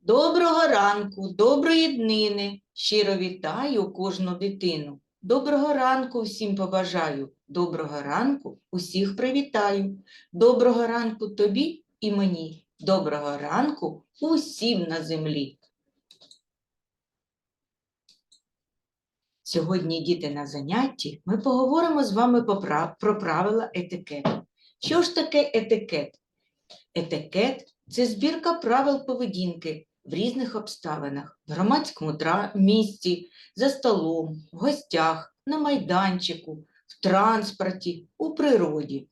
Доброго ранку, доброї днини. Щиро вітаю кожну дитину. Доброго ранку всім побажаю. Доброго ранку усіх привітаю. Доброго ранку тобі і мені. Доброго ранку усім на землі. Сьогодні, діти, на занятті ми поговоримо з вами про правила етикету. Що ж таке етикет? Етикет це збірка правил поведінки в різних обставинах, в громадському місці, за столом, в гостях, на майданчику, в транспорті, у природі.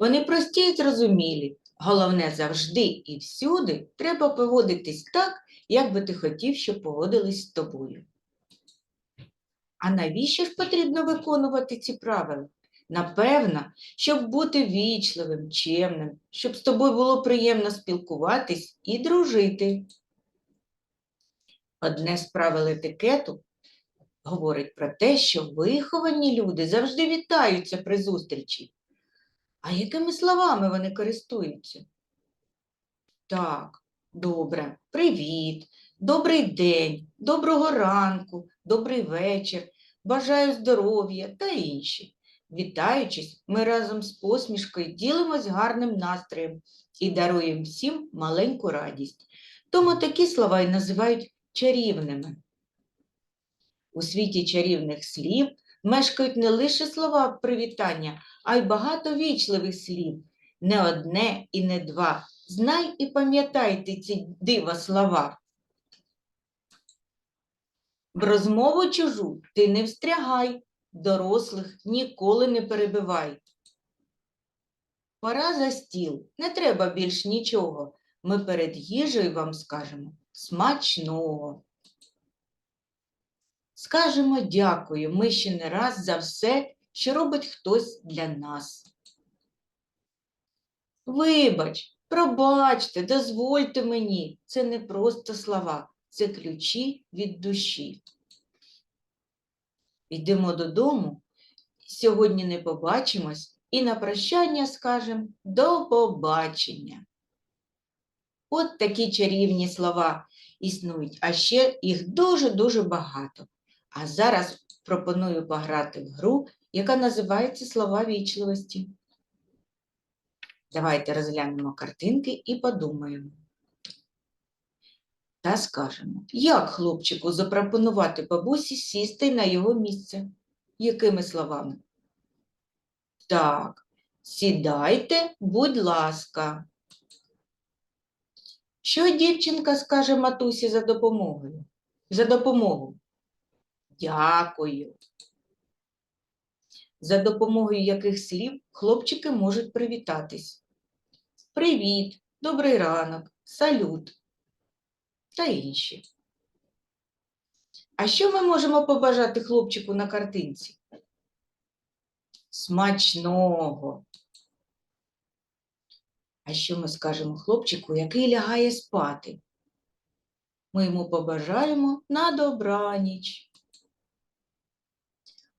Вони прості і зрозумілі. Головне завжди і всюди треба поводитись так, як би ти хотів, щоб поводились з тобою. А навіщо ж потрібно виконувати ці правила? Напевно, щоб бути вічливим, чемним, щоб з тобою було приємно спілкуватись і дружити. Одне з правил етикету говорить про те, що виховані люди завжди вітаються при зустрічі. А якими словами вони користуються? Так, добре, привіт, добрий день, доброго ранку, добрий вечір, бажаю здоров'я та інші. Вітаючись, ми разом з посмішкою ділимось гарним настроєм і даруємо всім маленьку радість. Тому такі слова і називають чарівними. У світі чарівних слів мешкають не лише слова привітання, а й багато вічливих слів. Не одне і не два. Знай і пам'ятайте ці дива слова. В розмову чужу ти не встрягай, дорослих ніколи не перебивай. Пора за стіл, не треба більш нічого. Ми перед їжею вам скажемо смачного. Скажемо дякую, ми ще не раз за все, що робить хтось для нас. Вибач, пробачте, дозвольте мені, це не просто слова, це ключі від душі. Йдемо додому, сьогодні не побачимось і на прощання скажемо до побачення. От такі чарівні слова існують, а ще їх дуже-дуже багато. А зараз пропоную пограти в гру, яка називається Слова вічливості. Давайте розглянемо картинки і подумаємо. Та скажемо, як хлопчику запропонувати бабусі сісти на його місце? Якими словами? Так, сідайте, будь ласка. Що дівчинка скаже матусі за допомогою? За допомогу. Дякую. За допомогою яких слів хлопчики можуть привітатись. Привіт, добрий ранок, салют та інші. А що ми можемо побажати хлопчику на картинці? Смачного. А що ми скажемо хлопчику, який лягає спати? Ми йому побажаємо на добраніч.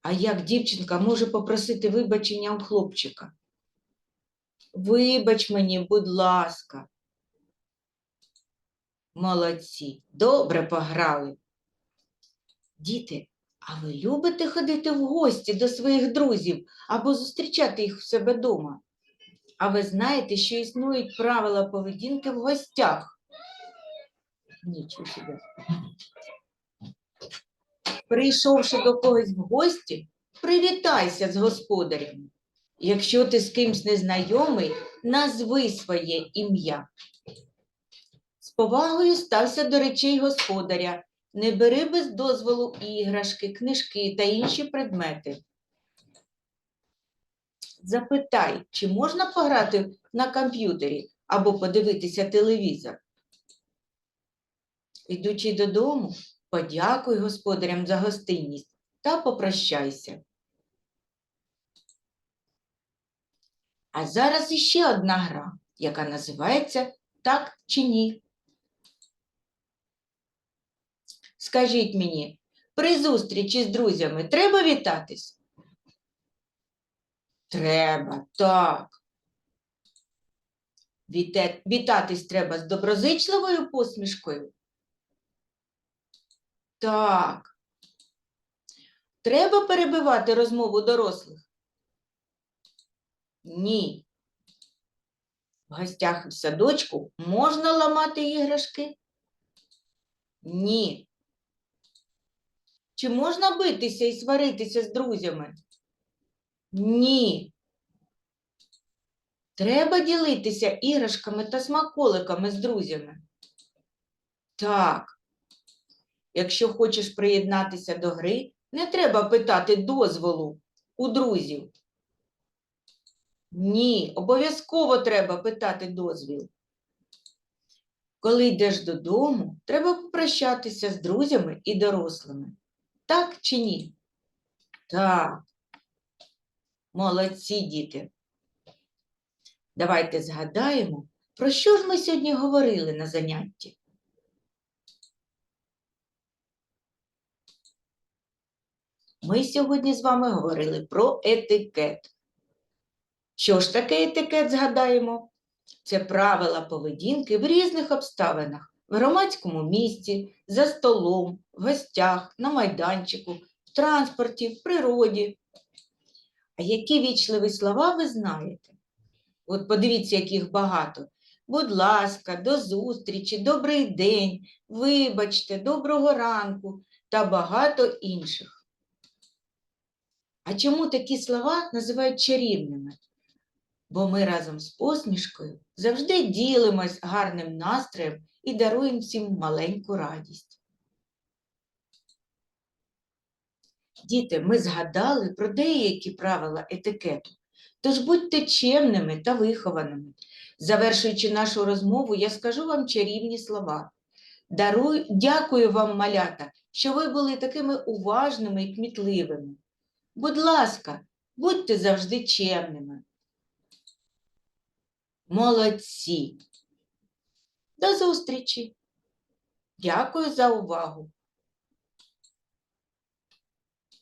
А як дівчинка може попросити вибачення у хлопчика? Вибач мені, будь ласка. Молодці, добре пограли. Діти, а ви любите ходити в гості до своїх друзів або зустрічати їх в себе вдома? А ви знаєте, що існують правила поведінки в гостях? Нічого собі. Прийшовши до когось в гості, привітайся з господарем. Якщо ти з кимсь незнайомий, назви своє ім'я. Повагою стався до речей господаря. Не бери без дозволу іграшки, книжки та інші предмети. Запитай, чи можна пограти на комп'ютері або подивитися телевізор. Йдучи додому, подякуй господарям за гостинність та попрощайся. А зараз іще одна гра, яка називається Так чи ні. Скажіть мені, при зустрічі з друзями треба вітатись? Треба, так. Вітатись треба з доброзичливою посмішкою? Так. Треба перебивати розмову дорослих? Ні. В гостях в садочку можна ламати іграшки? Ні. Чи можна битися і сваритися з друзями? Ні. Треба ділитися іграшками та смаколиками з друзями. Так. Якщо хочеш приєднатися до гри, не треба питати дозволу у друзів. Ні, обов'язково треба питати дозвіл. Коли йдеш додому, треба попрощатися з друзями і дорослими. Так чи ні? Так. Молодці, діти. Давайте згадаємо, про що ж ми сьогодні говорили на занятті. Ми сьогодні з вами говорили про етикет. Що ж таке етикет, згадаємо? Це правила поведінки в різних обставинах, в громадському місці, за столом, в гостях, на майданчику, в транспорті, в природі. А які вічливі слова ви знаєте? От подивіться, яких багато. Будь ласка, до зустрічі, добрий день, вибачте, доброго ранку та багато інших. А чому такі слова називають чарівними? Бо ми разом з посмішкою завжди ділимось гарним настроєм і даруємо всім маленьку радість. Діти, ми згадали про деякі правила етикету, тож будьте чемними та вихованими. Завершуючи нашу розмову, я скажу вам чарівні слова. Дарую, дякую вам, малята, що ви були такими уважними і кмітливими. Будь ласка, будьте завжди чемними. Молодці. До зустрічі. Дякую за увагу.